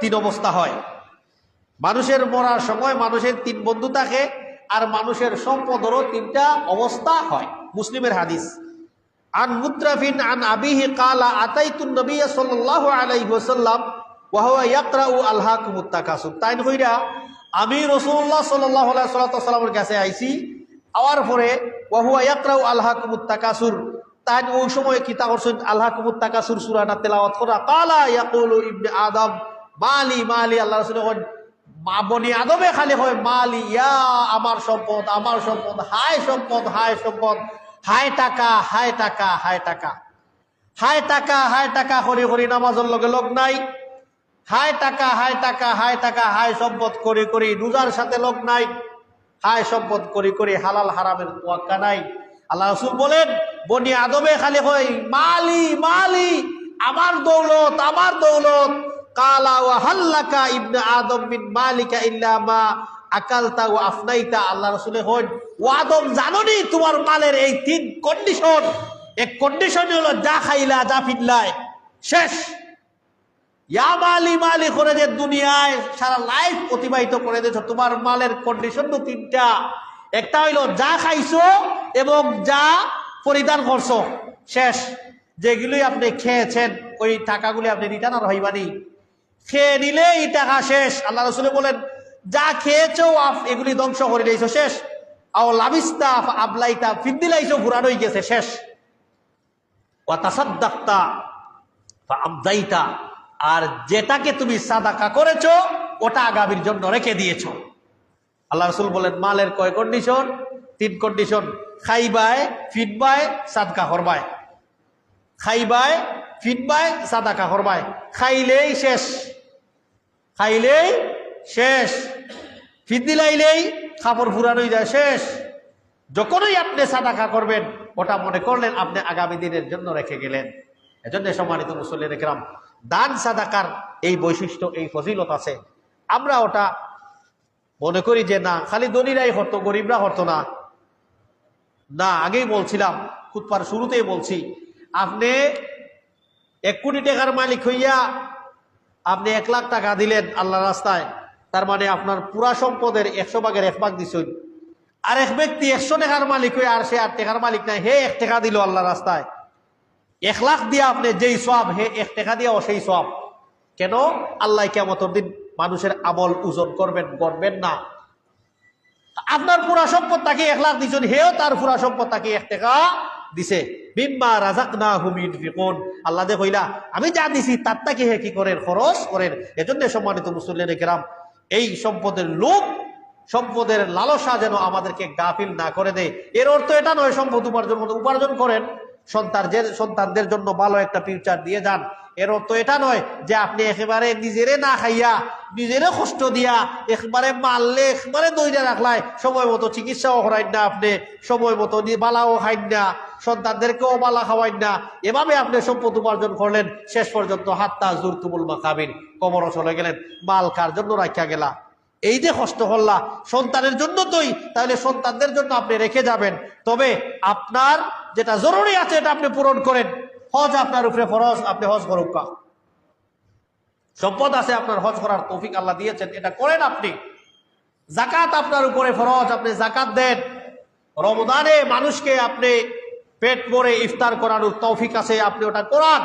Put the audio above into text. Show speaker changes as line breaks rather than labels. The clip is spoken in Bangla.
তিন অবস্থা হয়। মানুষের মরার সময় মানুষের তিন বন্ধু থাকে আর মানুষের সম্পদেরও তিনটা অবস্থা হয়। মুসলিমের হাদিস। আন মুত্রাফিন আন আবিহি কালা আতাইতুন নবী সাল্লাল্লাহু আলাইহি ওয়াসাল্লাম ওয়া হুয়া ইয়াকরাউ আলহাকুমুত তাকাসুর তাই কইরা আমি রাসূলুল্লাহ সাল্লাল্লাহু আলাইহি সাল্লামের কাছে আইছি, আওয়ার পরে ওয়া হুয়া ইয়াকরাউ আলহাকুমুত তাকাসুর তাই ওই সময় কি তা করছেন আলহাকুমুত তাকাসুর সূরাটা তেলাওয়াত করা। কালা ইয়াকুলু ইবনে আদম মালি মালি, আল্লাহ রাসূল মা বনি আদমে খালি হয় মালি, ইয়া আমার সম্পদ আমার সম্পদ, হায় সম্পদ হায় সম্পদ, হায় টাকা হায় টাকা হায় টাকা হায় টাকা হায় টাকা, হরি হরি নামাজের লগে লগ নাই, হায় টাকা হায় টাকা হায় টাকা, হায় সম্পদ, করি করি রোজার সাথে লোক নাই, হায় সম্পদ, করি করি হালাল হারামের তোয়াক্কা নাই। আল্লাহ রসুল বলেন, বনি আদমে খালি হয় মালি মালি, আমার দৌলত আমার দৌলত কালা ওয়া হাল্লাকা আদম মালিকা আকালতা আফনাইতা। আল্লাহ রসুলে তোমার মালের এই তিন কন্ডিশন এক কন্ডিশন যা খাইলা শেষ। ইয়া মালি মালি করে যে দুনিয়ায় সারা অতিবাহিত করে দিয়েছ, তোমার মালের কন্ডিশন তো তিনটা। একটা হইল, যা খাইছো এবং যা পরিধান করছ, শেষ। যেগুলি আপনি খেয়েছেন, ওই টাকাগুলি আপনি রিটার্ন আর হইবানি। খেয়ে নিলে এই টাকা শেষ। আল্লাহ রসুল বলেন, যা খেয়েছো আপ এগুলি ধ্বংস করে দিয়েছ, শেষ। আও লাভিস্তা আবলাইতা, ফিন্দিলাইছো ঘুরানো গেছে, শেষ। ওয়াতাসাদ্দাক্তা আমদাইতা আর যেটাকে তুমি সাদাকা করেছ, ওটা আগামীর জন্য রেখে দিয়েছ। আল্লাহ রসুল বলেন, মালের কয় কন্ডিশন তিন কন্ডিশন খাইবায় ফিটবায় সাদকা হরবায়। খাইবায় ফিটবায় সাদাকা হরবায়। খাইলেই শেষ। খাইলেই শেষ। ফিট দিলাইলেই খাবার ফুরানোই যায়, শেষ। যখনই আপনি সাদাকা করবেন, ওটা মনে করলেন আপনি আগামী দিনের জন্য রেখে গেলেন। এজন্য সম্মানিত মুসল্লি রেখলাম দান সাদাকার এই বৈশিষ্ট্য, এই ফজিলত আছে। আমরা ওটা মনে করি যে না, খালি ধনীরাই হতো, গরিবরা হতো না। না, আগেই বলছিলাম খুদপার শুরুতেই বলছি, আপনি এক কোটি টাকার মালিক হইয়া আপনি এক লাখ টাকা দিলেন আল্লাহ রাস্তায়, তার মানে আপনার পুরা সম্পদের একশো ভাগের এক ভাগ দিছেন। আর এক ব্যক্তি একশো টাকার মালিক হয়ে আর সে আর টাকার মালিক নাই, হে এক টাকা দিল আল্লাহ রাস্তায়। এক লাখ দিয়ে আপনি যেই সব হে এক টাকা দিয়েও সেই সব কেন? আল্লাহ কেমতর দিন মানুষের আমল ওজন করবেন, গড়বেন না। আপনার পুরা সম্পদ তাকে এক লাখ দিচ্ছেন হেও তার পুরা সম্পদ তাকে এক টাকা দিছে। বিম্মা রাজাক না হুমিন ফিকুন আল্লাহ দে কইলা, আমি যা দিছি, তার তাকে হে কি করেন? খরচ করেন? এজন্য সম্মানিত মুসল্লিন কেরাম, এই সম্পদের লোক সম্পদের লালসা যেন আমাদেরকে গাফিল না করে দেয়। এর অর্থ এটা নয়, সম্পদ উপার্জন উপার্জন করেন। সন্তান যে সন্তানদের জন্য ভালো একটা ফিউচার দিয়ে যান। এর অর্থ এটা নয় যে আপনি একেবারে নিজেরে না খাইয়া, নিজেরে কষ্ট দিয়া, একবারে মারলে, একবারে দইরা রাখলাই সময় মতো চিকিৎসাও করাইন না আপনি, সময় মতো বালাও খাইন না। সন্তানদেরকেও বালা খাওয়াইন না। এভাবে আপনি সম্পদ উপার্জন করলেন, শেষ পর্যন্ত হাত্তা জোর তুমুল মাকাবিন। কবরও চলে গেলেন, মাল কার জন্য রাখা গেলা? এই যে কষ্ট করলা, সন্তানের জন্য তোই তাহলে সন্তানদের জন্য আপনি রেখে যাবেন। তবে আপনার যেটা জরুরি আছে, এটা আপনি পূরণ করেন। হজ আপনার উপরে ফরজ, আপনি হজ করুক। সম্পদ আছে, আপনার হজ করার তৌফিক আল্লাহ দিয়েছেন, এটা করেন আপনি। জাকাত আপনার উপরে ফরজ, আপনি জাকাত দেন। রমদানে মানুষকে আপনি পেট ভরে ইফতার করানোর তৌফিক আছে আপনি ওটা করান।